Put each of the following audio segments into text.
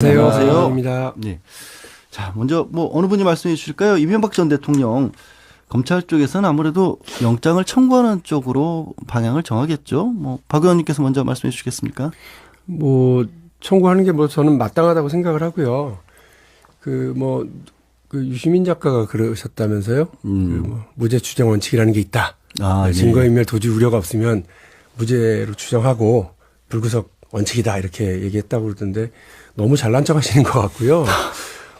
안녕하세요. 입니다. 네. 자, 먼저 뭐 어느 분이 말씀해 주실까요? 이명박 전 대통령 검찰 쪽에서는 아무래도 영장을 청구하는 쪽으로 방향을 정하겠죠. 뭐박 의원님께서 먼저 말씀해 주시겠습니까? 뭐 청구하는 게 뭐 저는 마땅하다고 생각을 하고요. 그 뭐 그 유시민 작가가 그러셨다면서요? 음. 그 뭐 무죄 추정 원칙이라는 게 있다. 아, 예. 증거인멸 도주 우려가 없으면 무죄로 추정하고 불구속 원칙이다 이렇게 얘기했다고 그러던데 너무 잘난 척 하시는 것 같고요.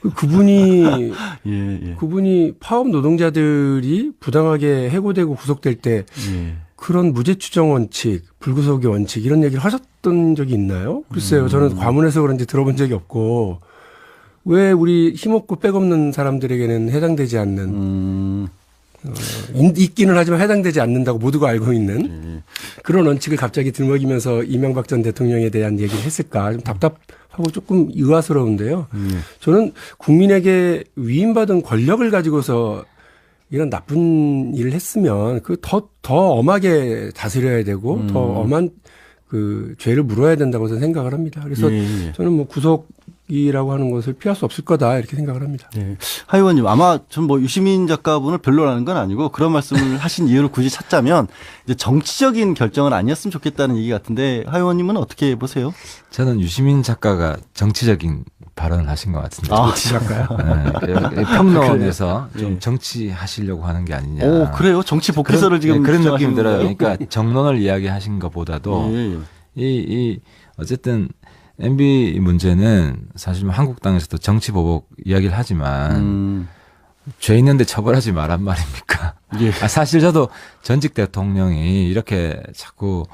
그 그분이 예, 예. 그분이 파업 노동자들이 부당하게 해고되고 구속될 때 예. 그런 무죄 추정 원칙, 불구속의 원칙 이런 얘기를 하셨던 적이 있나요? 글쎄요. 음. 저는 과문해서 그런지 들어본 적이 없고 왜 우리 힘없고 백없는 사람들에게는 해당되지 않는 음. 인- 있기는 하지만 해당되지 않는다고 모두가 알고 있는 예. 그런 원칙을 갑자기 들먹이면서 이명박 전 대통령에 대한 얘기를 했을까 좀 답답하고 조금 의아스러운데요. 예. 저는 국민에게 위임받은 권력을 가지고서 이런 나쁜 일을 했으면 그더더 엄하게 다스려야 되고 음. 더 엄한 그 죄를 물어야 된다고 저는 생각을 합니다. 그래서 예, 예. 저는 뭐 구속 이라고 하는 것을 피할 수 없을 거다 이렇게 생각을 합니다. 예. 하 의원님, 아마 전 뭐 유시민 작가분을 별로라는 건 아니고 그런 말씀을 하신 이유를 굳이 찾자면 이제 정치적인 결정은 아니었으면 좋겠다는 얘기 같은데 하 의원님은 어떻게 보세요? 저는 유시민 작가가 정치적인 발언을 하신 것 같은데. 아, 지작가요? 네, 평론에서 그래요? 좀 예. 정치하시려고 하는 게 아니냐. 오, 그래요? 정치 복귀설을 그런, 지금 네, 그런 느낌 들어요. 그러니까 정론을 이야기하신 것보다도 예, 예. 이, 이 어쨌든 MB 문제는 사실 뭐 한국당에서도 정치 보복 이야기를 하지만 음, 죄 있는데 처벌하지 말란 말입니까? 예. 아, 사실 저도 전직 대통령이 이렇게 자꾸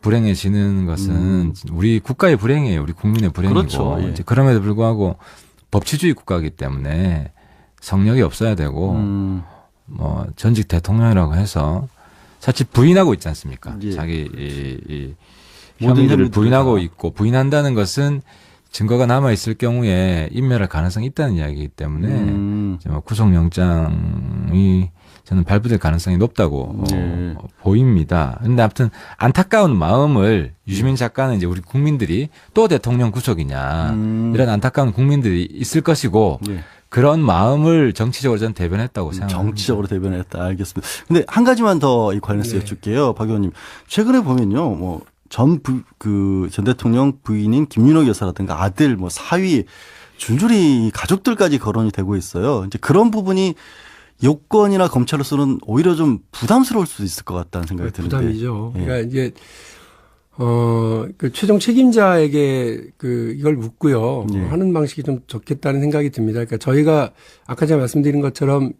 불행해지는 것은 음. 우리 국가의 불행이에요. 우리 국민의 불행이고. 그렇죠. 예. 그럼에도 불구하고 법치주의 국가이기 때문에 성력이 없어야 되고 음, 뭐 전직 대통령이라고 해서 사실 부인하고 있지 않습니까? 예. 자기 이, 이 모든 혐의들을 부인하고 다. 있고 부인한다는 것은 증거가 남아 있을 경우에 인멸할 가능성이 있다는 이야기이기 때문에 음, 뭐 구속영장이 저는 발부될 가능성이 높다고 네. 어, 보입니다. 근데 아무튼 안타까운 마음을 유시민 작가는 이제 우리 국민들이 또 대통령 구속이냐 음. 이런 안타까운 국민들이 있을 것이고 예. 그런 마음을 정치적으로 저는 대변했다고 생각합니다. 정치적으로 대변했다. 알겠습니다. 근데 한 가지만 더 이 관련해서 네. 여쭙게요. 박 의원님. 최근에 보면요. 뭐, 전, 부, 그, 전 대통령 부인인 김윤옥 여사라든가 아들, 뭐, 사위, 줄줄이 가족들까지 거론이 되고 있어요. 이제 그런 부분이 여권이나 검찰로서는 오히려 좀 부담스러울 수도 있을 것 같다는 생각이 드는데. 부담이죠. 예. 그러니까 이제 어, 그 최종 책임자에게 그 이걸 묻고요. 예. 하는 방식이 좀 좋겠다는 생각이 듭니다. 그러니까 저희가 아까 제가 말씀드린 것처럼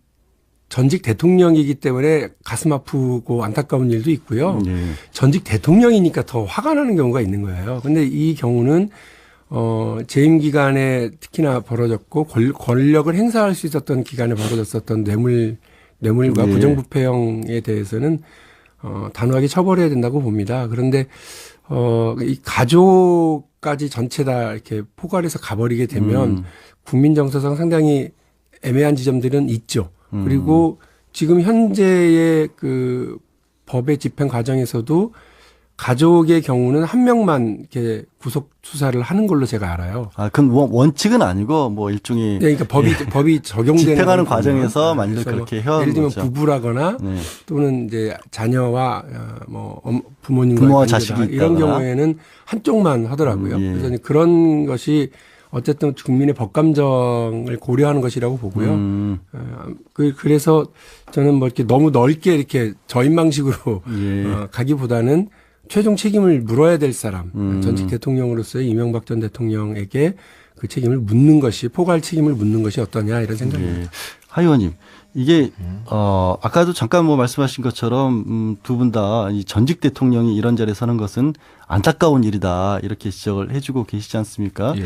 전직 대통령이기 때문에 가슴 아프고 안타까운 일도 있고요. 예. 전직 대통령이니까 더 화가 나는 경우가 있는 거예요. 근데 이 경우는 어, 재임 기간에 특히나 벌어졌고 권- 권력을 행사할 수 있었던 기간에 벌어졌었던 뇌물 뇌물과 예. 부정부패형에 대해서는 어, 단호하게 처벌해야 된다고 봅니다. 그런데 어, 이 가족까지 전체 다 이렇게 포괄해서 가버리게 되면 음. 국민 정서상 상당히 애매한 지점들은 있죠. 음. 그리고 지금 현재의 그 법의 집행 과정에서도 가족의 경우는 한 명만 이렇게 구속 수사를 하는 걸로 제가 알아요. 아, 그건 원- 원칙은 아니고 뭐 일종의 네, 그러니까 법이 법이 적용되는 집행하는 과정에서 아, 만일 그렇게 뭐 예를 들면. 부부라거나 네. 또는 이제 자녀와 어, 뭐 엄- 부모님과 부모와. 자식이 이런 있다거나. 경우에는 한쪽만 하더라고요. 음, 예. 그래서 그런 것이 어쨌든 국민의 법 감정을 고려하는 것이라고 보고요. 음, 어, 그 그래서 저는 뭐 이렇게 너무 넓게 이렇게 저인망식으로 예. 어, 가기보다는 최종 책임을 물어야 될 사람 음. 전직 대통령으로서의 이명박 전 대통령에게 그 책임을 묻는 것이 포괄 책임을 묻는 것이 어떠냐 이런 생각입니다. 예. 하 의원님, 이게 어 아까도 잠깐 뭐 말씀하신 것처럼 음, 두 분다이 전직 대통령이 이런 자리에 서는 것은 안타까운 일이다 이렇게 지적을 해주고 계시지 않습니까? 예.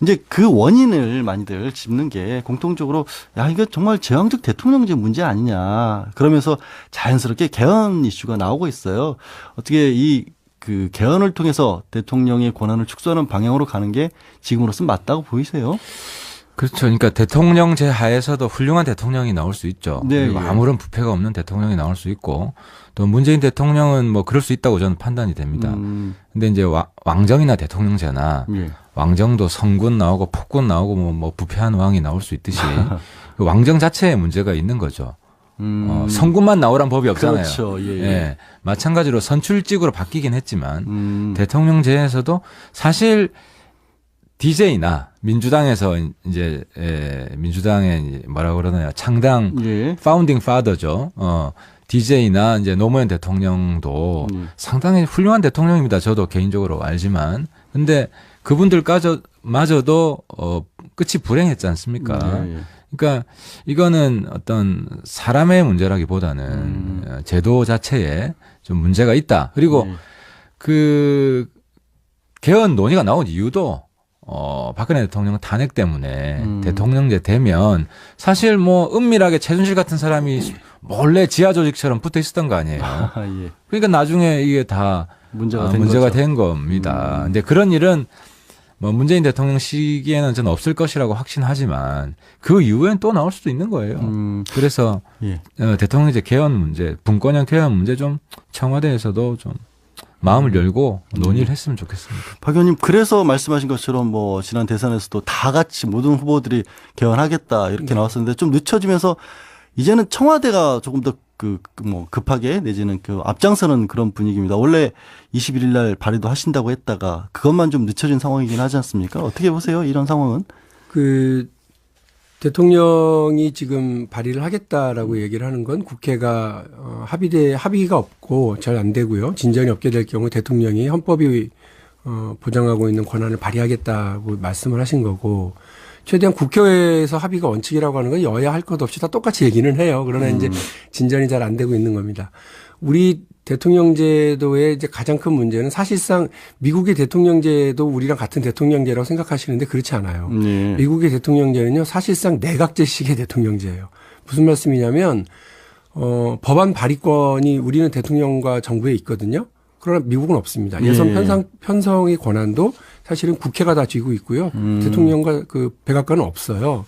이제 그 원인을 많이들 짚는 게 공통적으로 야 이거 정말 제왕적 대통령제 문제 아니냐 그러면서 자연스럽게 개헌 이슈가 나오고 있어요. 어떻게 이그 개헌을 통해서 대통령의 권한을 축소하는 방향으로 가는 게 지금으로선 맞다고 보이세요? 그렇죠. 그러니까 대통령제 하에서도 훌륭한 대통령이 나올 수 있죠. 네, 그리고 예. 아무런 부패가 없는 대통령이 나올 수 있고 또 문재인 대통령은 뭐 그럴 수 있다고 저는 판단이 됩니다. 음, 근데 이제 와- 왕정이나 대통령제나 예. 왕정도 성군 나오고 폭군 나오고 뭐, 뭐 부패한 왕이 나올 수 있듯이 그 왕정 자체에 문제가 있는 거죠. 음. 어, 성군만 나오란 법이 없잖아요. 그렇죠. 예, 예. 예. 마찬가지로 선출직으로 바뀌긴 했지만 음. 대통령제에서도 사실 DJ나 민주당에서 이제 에, 민주당의 이제 뭐라 그러나요? 창당 예. 파운딩 파더죠. 어, DJ나 이제 노무현 대통령도 음. 상당히 훌륭한 대통령입니다. 저도 개인적으로 알지만. 근데 그분들까저 마저도 어 끝이 불행했지 않습니까? 예, 예. 그러니까 이거는 어떤 사람의 문제라기보다는 음. 어, 제도 자체에 좀 문제가 있다. 그리고 예. 그 개헌 논의가 나온 이유도 어 박근혜 대통령 탄핵 때문에 음. 대통령제 되면 사실 뭐 은밀하게 최순실 같은 사람이 몰래 지하 조직처럼 붙어 있었던 거 아니에요. 아, 예. 그러니까 나중에 이게 다 문제가 아, 된 문제가. 된 겁니다. 음. 근데 그런 일은 뭐 문재인 대통령 시기에는 저는 없을 것이라고 확신하지만 그 이후엔 또 나올 수도 있는 거예요. 음, 그래서 예. 어, 대통령제 개헌 문제, 분권형 개헌 문제 좀 청와대에서도 좀 마음을 열고 논의를 했으면 좋겠습니다. 박 의원님 그래서 말씀하신 것처럼 뭐 지난 대선에서도 다 같이 모든 후보들이 개헌하겠다 이렇게 네. 나왔었는데 좀 늦춰지면서 이제는 청와대가 조금 더 그 뭐 급하게 내지는 그 앞장서는 그런 분위기입니다. 원래 21일 날 발의도 하신다고 했다가 그것만 좀 늦춰진 상황이긴 하지 않습니까? 어떻게 보세요? 이런 상황은? 그 대통령이 지금 발의를 하겠다라고 얘기를 하는 건 국회가 어, 합의돼 합의가 없고 잘 안 되고요. 진전이 없게 될 경우 대통령이 헌법이 어, 보장하고 있는 권한을 발휘하겠다고 말씀을 하신 거고 최대한 국회에서 합의가 원칙이라고 하는 건 여야 할 것 없이 다 똑같이 얘기는 해요. 그러나 이제 진전이 잘 안 되고 있는 겁니다. 우리 대통령제도의 이제 가장 큰 문제는 사실상 미국의 대통령제도 우리랑 같은 대통령제라고 생각하시는데 그렇지 않아요. 예. 미국의 대통령제는요 사실상 내각제식의 대통령제예요. 무슨 말씀이냐면 어, 법안 발의권이 우리는 대통령과 정부에 있거든요. 그러나 미국은 없습니다. 예선 예. 편성 편성의 권한도 사실은 국회가 다 쥐고 있고요. 음. 대통령과 그 백악관은 없어요.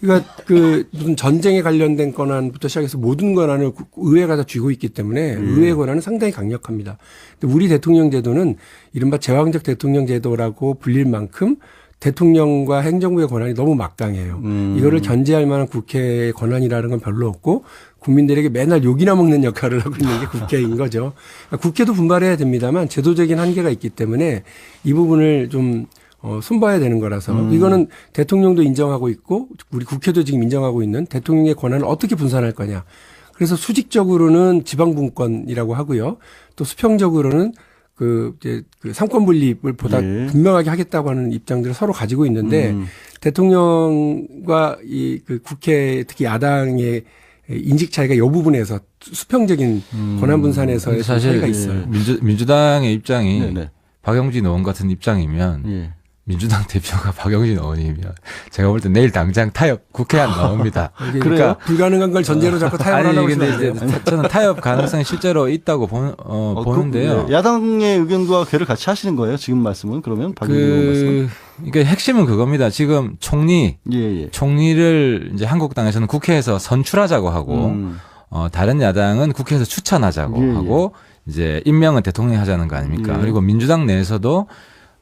그러니까 그 무슨 전쟁에 관련된 권한부터 시작해서 모든 권한을 국- 의회가 다 쥐고 있기 때문에 음. 의회 권한은 상당히 강력합니다. 근데 우리 대통령 제도는 이른바 제왕적 대통령 제도라고 불릴 만큼 대통령과 행정부의 권한이 너무 막강해요. 음. 이거를 견제할 만한 국회의 권한이라는 건 별로 없고 국민들에게 맨날 욕이나 먹는 역할을 하고 있는 게 국회인 거죠. 그러니까 국회도 분발해야 됩니다만 제도적인 한계가 있기 때문에 이 부분을 좀 어, 손봐야 되는 거라서 음. 이거는 대통령도 인정하고 있고 우리 국회도 지금 인정하고 있는 대통령의 권한을 어떻게 분산할 거냐. 그래서 수직적으로는 지방분권이라고 하고요. 또 수평적으로는 그 이제 그 상권 분립을 보다 예. 분명하게 하겠다고 하는 입장들을 서로 가지고 있는데 음. 대통령과 이 그 국회 특히 야당의 인식 차이가 이 부분에서 수평적인 음. 권한 분산에서의 좀 사실 차이가 예. 있어요. 민주, 민주당의 입장이 네네. 박영진 의원 같은 입장이면 예. 민주당 대표가 박영진 의원이면 제가 볼 때 내일 당장 타협 국회 안 나옵니다. 이게 그래요? 그러니까 불가능한 걸 전제로 자꾸 타협을 아니 하려고 근데 안 이제. 저는 타협 가능성이 실제로 있다고 보, 어, 어, 보는데요. 그, 예. 야당의 의견과 괴를 같이 하시는 거예요? 지금 말씀은 그러면 박영진 의원 말씀은? 그 이게 핵심은 그겁니다. 지금 총리 예, 예. 총리를 이제 한국당에서는 국회에서 선출하자고 하고 음. 어, 다른 야당은 국회에서 추천하자고 예, 예. 하고 이제 임명은 대통령이 하자는 거 아닙니까? 예. 그리고 민주당 내에서도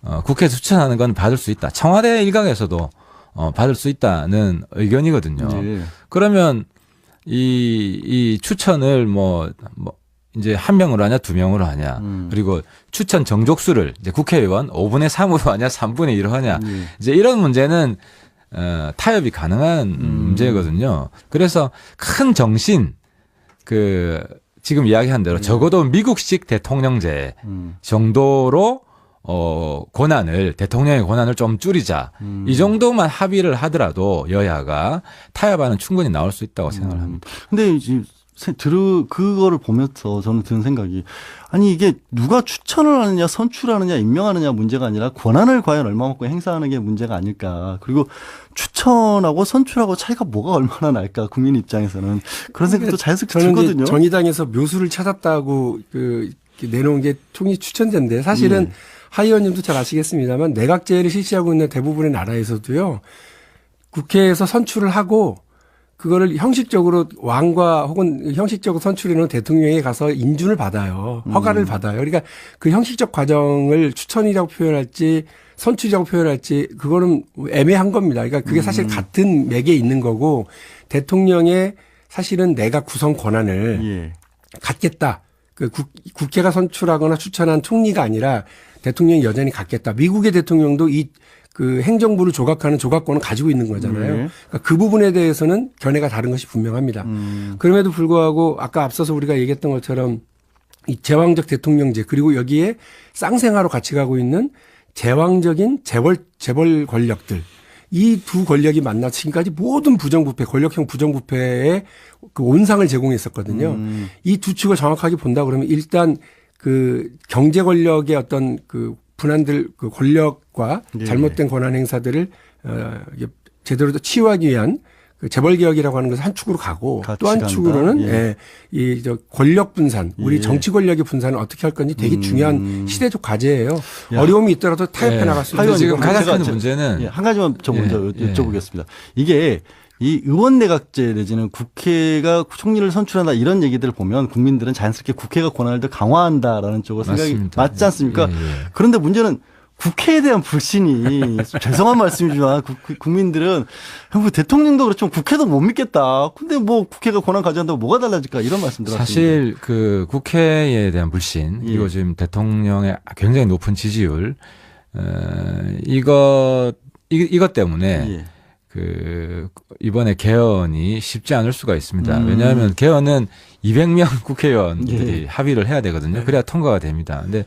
어, 국회에서 추천하는 건 받을 수 있다. 청와대 일각에서도 어, 받을 수 있다는 의견이거든요. 예. 그러면 이, 이 추천을 뭐, 뭐, 이제 한 명으로 하냐, 두 명으로 하냐. 음. 그리고 추천 정족수를 이제 국회의원 5분의 3으로 하냐, 3분의 1로 하냐. 예. 이제 이런 문제는 어, 타협이 가능한 음. 문제거든요. 그래서 큰 정신 그 지금 이야기한 대로 적어도 미국식 대통령제 음. 정도로 어 권한을 대통령의 권한을 좀 줄이자. 음. 이 정도만 합의를 하더라도 여야가 타협안은 충분히 나올 수 있다고 생각을 합니다. 근데 이제 세- 들으 그거를 보면서 저는 드는 생각이 아니 이게 누가 추천을 하느냐 선출하느냐 임명하느냐 문제가 아니라 권한을 과연 얼마만큼 행사하는 게 문제가 아닐까 그리고 추천하고 선출하고 차이가 뭐가 얼마나 날까 국민 입장에서는 그런 생각도 자연스럽게 저는 이제 들거든요. 정의당에서 묘수를 찾았다고 그 이렇게 내놓은 게 총리 추천제인데 사실은 예. 하 의원님도 잘 아시겠습니다만 내각제를 실시하고 있는 대부분의 나라에서도요 국회에서 선출을 하고 그거를 형식적으로 왕과 혹은 형식적으로 선출해놓은 대통령이 가서 인준을 받아요. 허가를 받아요. 그러니까 그 형식적 과정을 추천이라고 표현할지 선출이라고 표현할지 그거는 애매한 겁니다. 그러니까 그게 사실 같은 맥에 있는 거고 대통령의 사실은 내가 구성 권한을 예. 갖겠다. 그 국, 국회가 선출하거나 추천한 총리가 아니라 대통령이 여전히 갖겠다. 미국의 대통령도 이 그 행정부를 조각하는 조각권을 가지고 있는 거잖아요. 네. 그러니까 그 부분에 대해서는 견해가 다른 것이 분명합니다. 음. 그럼에도 불구하고 아까 앞서서 우리가 얘기했던 것처럼 이 제왕적 대통령제 그리고 여기에 쌍생아로 같이 가고 있는 제왕적인 재벌 재벌 권력들 이두 권력이 만나 지금까지 모든 부정부패 권력형 부정부패의 그 온상을 제공했었거든요. 음. 이두 축을 정확하게 본다 그러면 일단 그 경제 권력의 어떤 그 분한들 그 권력과 예. 잘못된 권한 행사들을 어 제대로 치유하기 위한 그 재벌 개혁이라고 하는 것은 한 축으로 가고 또 한. 축으로는 예. 예. 이저 권력 분산, 우리 예. 정치 권력의 분산을 어떻게 할 건지 되게 중요한 시대적 과제예요. 야. 어려움이 있더라도 타협해 예. 나갈 수 있는 지금 가장 큰 저- 문제는 예, 한 가지만 저 먼저 예, 예. 여쭤보겠습니다. 이게 이 의원 내각제 내지는 국회가 총리를 선출한다 이런 얘기들을 보면 국민들은 자연스럽게 국회가 권한을 더 강화한다라는 쪽으로 생각이 맞습니다. 맞지 않습니까? 예, 예. 그런데 문제는 국회에 대한 불신이 죄송한 말씀이지만 국- 국민들은 뭐 대통령도 그렇지만 국회도 못 믿겠다. 근데 뭐 국회가 권한 가져간다고 뭐가 달라질까 이런 말씀 들었습니다. 사실 그 국회에 대한 불신 예. 그리고 지금 대통령의 굉장히 높은 지지율 어, 이거 이, 이것 때문에 예. 그 이번에 개헌이 쉽지 않을 수가 있습니다. 음. 왜냐하면 개헌은 200명 국회의원들이 예. 합의를 해야 되거든요. 그래야 통과가 됩니다. 근데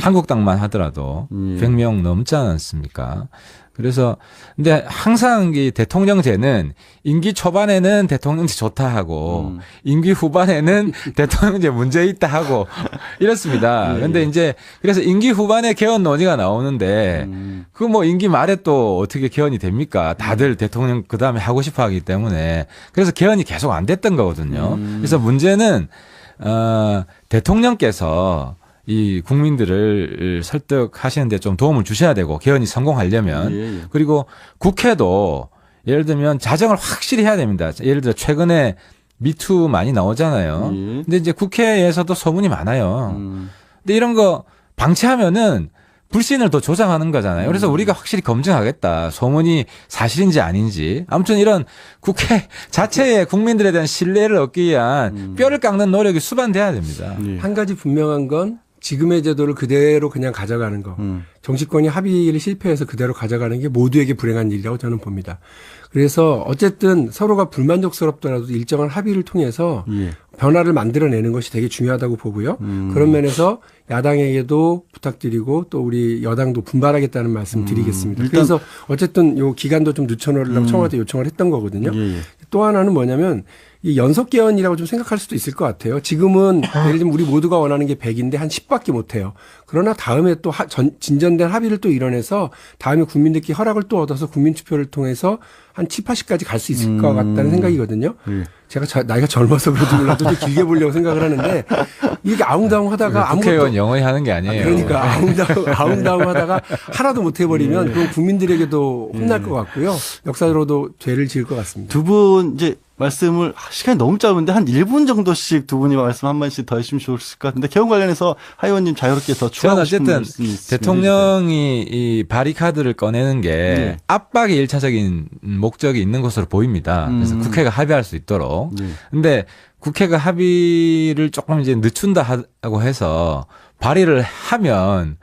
한국당만 하더라도 예. 100명 넘지 않습니까? 그래서 근데 항상 이 대통령제는 임기 초반에는 대통령제 좋다 하고 음. 임기 후반에는 대통령제 문제 있다 하고 이렇습니다. 예. 근데 이제 그래서 임기 후반에 개헌 논의가 나오는데 음. 그뭐 임기 말에 또 어떻게 개헌이 됩니까? 다들 대통령 그 다음에 하고 싶어 하기 때문에 그래서 개헌이 계속 안 됐던 거거든요. 음. 그래서 문제는 어 대통령께서 이 국민들을 설득하시는데 좀 도움을 주셔야 되고 개헌이 성공하려면 예, 예. 그리고 국회도 예를 들면 자정을 확실히 해야 됩니다. 예를 들어 최근에 미투 많이 나오잖아요. 예. 근데 이제 국회에서도 소문이 많아요. 음. 근데 이런 거 방치하면은 불신을 더 조장하는 거잖아요. 음. 그래서 우리가 확실히 검증하겠다. 소문이 사실인지 아닌지. 아무튼 이런 국회 자체의 국민들에 대한 신뢰를 얻기 위한 뼈를 깎는 노력이 수반돼야 됩니다. 예. 한 가지 분명한 건 지금의 제도를 그대로 그냥 가져가는 거. 음. 정치권이 합의를 실패해서 그대로 가져가는 게 모두에게 불행한 일이라고 저는 봅니다. 그래서 어쨌든 서로가 불만족스럽더라도 일정한 합의를 통해서 예. 변화를 만들어내는 것이 되게 중요하다고 보고요. 음. 그런 면에서 야당에게도 부탁드리고 또 우리 여당도 분발하겠다는 말씀 드리겠습니다. 음. 그래서 어쨌든 요 기간도 좀 늦춰놓으려고 청와대 요청을 했던 거거든요. 예, 예. 또 하나는 뭐냐면 이 연속 개헌이라고 좀 생각할 수도 있을 것 같아요. 지금은 예를 들면 우리 모두가 원하는 게 100인데 한 10밖에 못 해요. 그러나 다음에 또 하- 전, 진전된 합의를 또 이뤄내서 다음에 국민들께 허락을 또 얻어서 국민 투표를 통해서 한 7, 80까지 갈 수 있을 것 같다는 생각이거든요. 예. 제가 자- 나이가 젊어서 그런지 몰라도 좀 길게 보려고 생각을 하는데 이렇게 아웅다웅 하다가 아무것도 국회의원 영원히 하는 게 아니에요. 그러니까 아웅다웅, 아웅다웅 하다가 하나도 못 해버리면 그건 국민들에게도 혼날 것 같고요. 역사로도 죄를 지을 것 같습니다. 두 분 이제 말씀을 시간이 너무 짧은데 한 1분 정도씩 두 분이 말씀 한 번씩 더 해주시면 좋을 것 같은데 개헌 관련해서 하 의원님 자유롭게 더 추가하고 싶은 어쨌든 말씀이 있으면 대통령이 이 바리카드를 꺼내는 게 네. 압박의 일차적인 목적이 있는 것으로 보입니다. 그래서 음. 국회가 합의할 수 있도록. 네. 근데 국회가 합의를 조금 이제 늦춘다 하고 해서 발의를 하면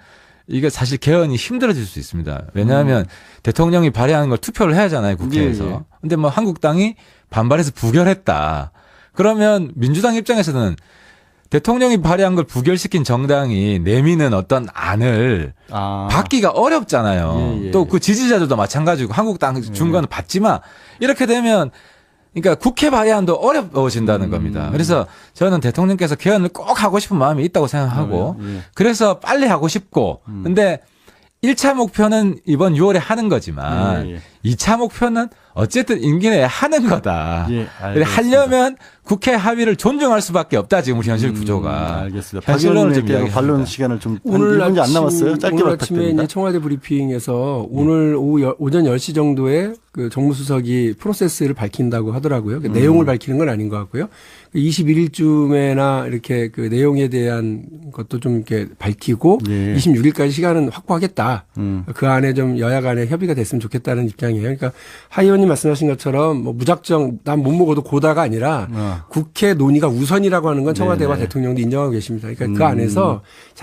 이게 사실 개헌이 힘들어질 수 있습니다. 왜냐하면 대통령이 발의하는 걸 투표를 해야 하잖아요, 국회에서. 음. 예, 예. 근데 뭐 한국당이 반발해서 부결했다. 그러면 민주당 입장에서는 대통령이 발의한 걸 부결시킨 정당이 내미는 어떤 안을 아. 받기가 어렵잖아요. 예, 예. 또그 지지자들도 마찬가지고 한국당 준 거는 받지마. 이렇게 되면 그러니까 국회 발의안도 어려워진다는 음. 겁니다. 그래서 저는 대통령께서 개헌을 꼭 하고 싶은 마음이 있다고 생각하고 예. 그래서 빨리 하고 싶고 음. 근데 1차 목표는 이번 6월에 하는 거지만 예, 예. 2차 목표는 어쨌든 임기 내에 하는 거다. 예. 하려면 국회 합의를 존중할 수밖에 없다 지금 우리 현실 음, 구조가. 알겠습니다. 현실론을 좀 이야기합니다. 반론 시간을 좀 오늘 1분 안 아침, 남았어요. 짧게 오늘 아침에 부탁드립니다. 이제 청와대 브리핑에서 오늘 오후 여- 오전 10시 정도에 그 정무수석이 프로세스를 밝힌다고 하더라고요. 그 음. 내용을 밝히는 건 아닌 것 같고요. 21일쯤에나 이렇게 그 내용에 대한 것도 좀 이렇게 밝히고 예. 26일까지 시간은 확보하겠다. 음. 그 안에 좀 여야 간에 협의가 됐으면 좋겠다는 입장이에요. 그러니까 하 의원님 말씀하신 것처럼 뭐 무작정 난 못 먹어도 고다가 아니라 어. 국회 논의가 우선이라고 하는 건 청와대와 네네. 대통령도 인정하고 계십니다. 그러니까 그 음. 안에서 자